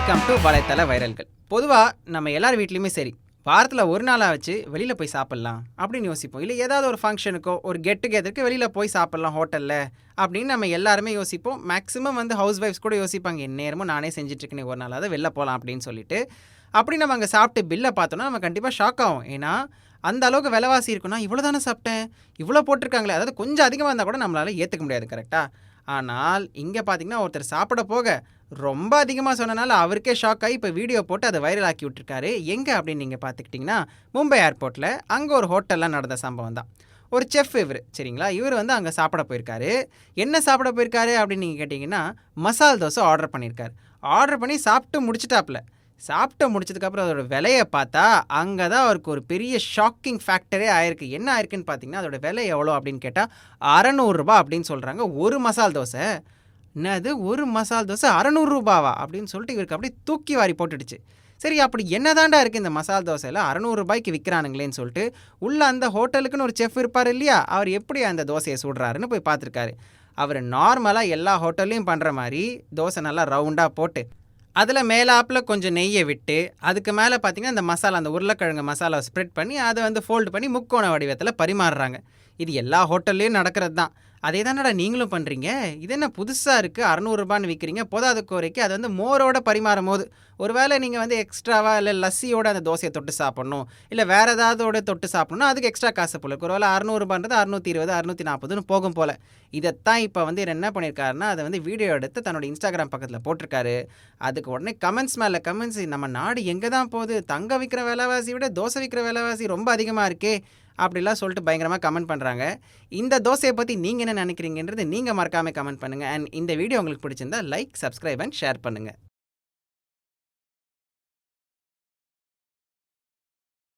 Welcome to வலைத்தள வைரல்கள். பொதுவாக நம்ம எல்லார் வீட்லேயுமே சரி வாரத்தில் ஒரு நாளாக வச்சு வெளியில் போய் சாப்பிட்லாம் அப்படின்னு யோசிப்போம். இல்லை ஏதாவது ஒரு ஃபங்க்ஷனுக்கோ ஒரு கெட் டுகெதருக்கு வெளியில் போய் சாப்பிட்லாம் ஹோட்டலில் அப்படின்னு நம்ம எல்லாருமே யோசிப்போம். மேக்ஸிமம் வந்து ஹவுஸ் ஒய்ஃப்ஸ் கூட யோசிப்பாங்க எந்நேரமும் நானே செஞ்சுட்ருக்கேன் ஒரு நாளாவது வெளில போகலாம் அப்படின்னு சொல்லிட்டு. அப்படி நம்ம அங்கே சாப்பிட்டு பில்லை பார்த்தோன்னா நம்ம கண்டிப்பாக ஷாக் ஆகும் ஏன்னா அந்த அளவுக்கு விலைவாசி இருக்குன்னா இவ்வளோ தானே சாப்பிட்டேன்? இவ்வளோ போட்டிருக்காங்களே. அதாவது கொஞ்சம் அதிகமாக இருந்தால் கூட நம்மளால் ஏற்றுக்க முடியாது கரெக்டாக ஆனால் இங்கே பார்த்தீங்கன்னா ஒருத்தர் சாப்பிட போக ரொம்ப அதிகமாக சொன்னனால அவருக்கே ஷாக் ஆகி இப்போ வீடியோ போட்டு அதை வைரல் ஆக்கி விட்டுருக்காரு. எங்கே அப்படின்னு நீங்கள் பார்த்துக்கிட்டிங்கன்னா மும்பை ஏர்போர்ட்டில் அங்கே ஒரு ஹோட்டலில் நடந்த சம்பவம் தான். ஒரு செஃப் இவர் சரிங்களா? இவர் வந்து அங்கே சாப்பிட போயிருக்காரு. என்ன சாப்பிட போயிருக்காரு அப்படின்னு நீங்கள் கேட்டிங்கன்னா மசால் தோசை ஆர்டர் பண்ணியிருக்காரு. ஆர்டர் பண்ணி சாப்பிட்டு முடிச்சிட்டாப்புல. சாப்பிட்டு முடிச்சதுக்கப்புறம் அதோட விலையை பார்த்தா அங்கே தான் அவருக்கு ஒரு பெரிய ஷாக்கிங் ஃபேக்டரே ஆயிருக்கு. என்ன ஆயிருக்குன்னு பார்த்தீங்கன்னா அதோட விலை எவ்வளோ அப்படின்னு கேட்டால் அறநூறுரூபா அப்படின்னு சொல்கிறாங்க ஒரு மசால் தோசை. என்னது ஒரு மசால் தோசை அறநூறுரூபாவா அப்படின்னு சொல்லிட்டு இவருக்கு அப்படியே தூக்கி வாரி போட்டுடுச்சு. சரி அப்படி என்னதாண்டா இருக்குது இந்த மசால் தோசையில்? அறநூறுபாய்க்கு விற்கிறானுங்களேன்னு சொல்லிட்டு உள்ளே அந்த ஹோட்டலுக்குன்னு ஒரு செஃப் இருப்பார் இல்லையா? அவர் எப்படி அந்த தோசையை சுடுறாருன்னு போய் பார்த்துருக்காரு. அவர் நார்மலாக எல்லா ஹோட்டல்லையும் பண்ணுற மாதிரி தோசை நல்லா ரவுண்டாக போட்டு அதில் மேலாப்பில் கொஞ்சம் நெய்யை விட்டு அதுக்கு மேலே பார்த்தீங்கன்னா அந்த மசாலா அந்த உருளைக்கிழங்கு மசாலாவை ஸ்ப்ரெட் பண்ணி அதை வந்து ஃபோல்டு பண்ணி முக்கோண வடிவத்தில் பரிமாறுறாங்க. இது எல்லா ஹோட்டல்லையும் நடக்கிறது தான் அதே தானடா நீங்களும் பண்ணுறீங்க இது என்ன புதுசாக இருக்குது அறநூறுபான்னு விற்கிறீங்க போதாத கோரிக்கை. அது வந்து மோரோட பரிமாறும் போது. ஒருவேளை நீங்கள் வந்து எக்ஸ்ட்ராவாக இல்லை லஸ்ஸியோட அந்த தோசையை தொட்டு சாப்பிட்ணும். இல்லை வேறு ஏதாவதோட தொட்டு சாப்பிட்ணும் அதுக்கு எக்ஸ்ட்ரா காசு போல இருக்கு. ஒருவேளை அறநூறுபான்றது அறுநூத்தி இருபது அறுநூற்றி நாற்பதுன்னு போகும் போல். இதைத்தான் இப்போ வந்து என்ன பண்ணியிருக்காருன்னா அதை வந்து வீடியோ எடுத்து தன்னோட இன்ஸ்டாகிராம் பக்கத்தில் போட்டிருக்காரு. அதுக்கு உடனே கமெண்ட்ஸ் மேலே கமெண்ட்ஸ் நம்ம நாடு எங்கே தான் போகுது? தங்க விற்கிற விலைவாசி விட தோசை விற்கிற விலைவாசி ரொம்ப அதிகமாக இருக்கே. அப்படிலாம் சொல்லிட்டு பயங்கரமாக கமெண்ட் பண்ணுறாங்க இந்த தோசையை பற்றி நீங்கள் என்ன நினைக்கிறீங்கன்றது நீங்கள் மறக்காமல் கமெண்ட் பண்ணுங்கள் அண்ட் இந்த வீடியோ உங்களுக்கு பிடிச்சிருந்தா லைக் சப்ஸ்கிரைப் அண்ட் ஷேர் பண்ணுங்கள்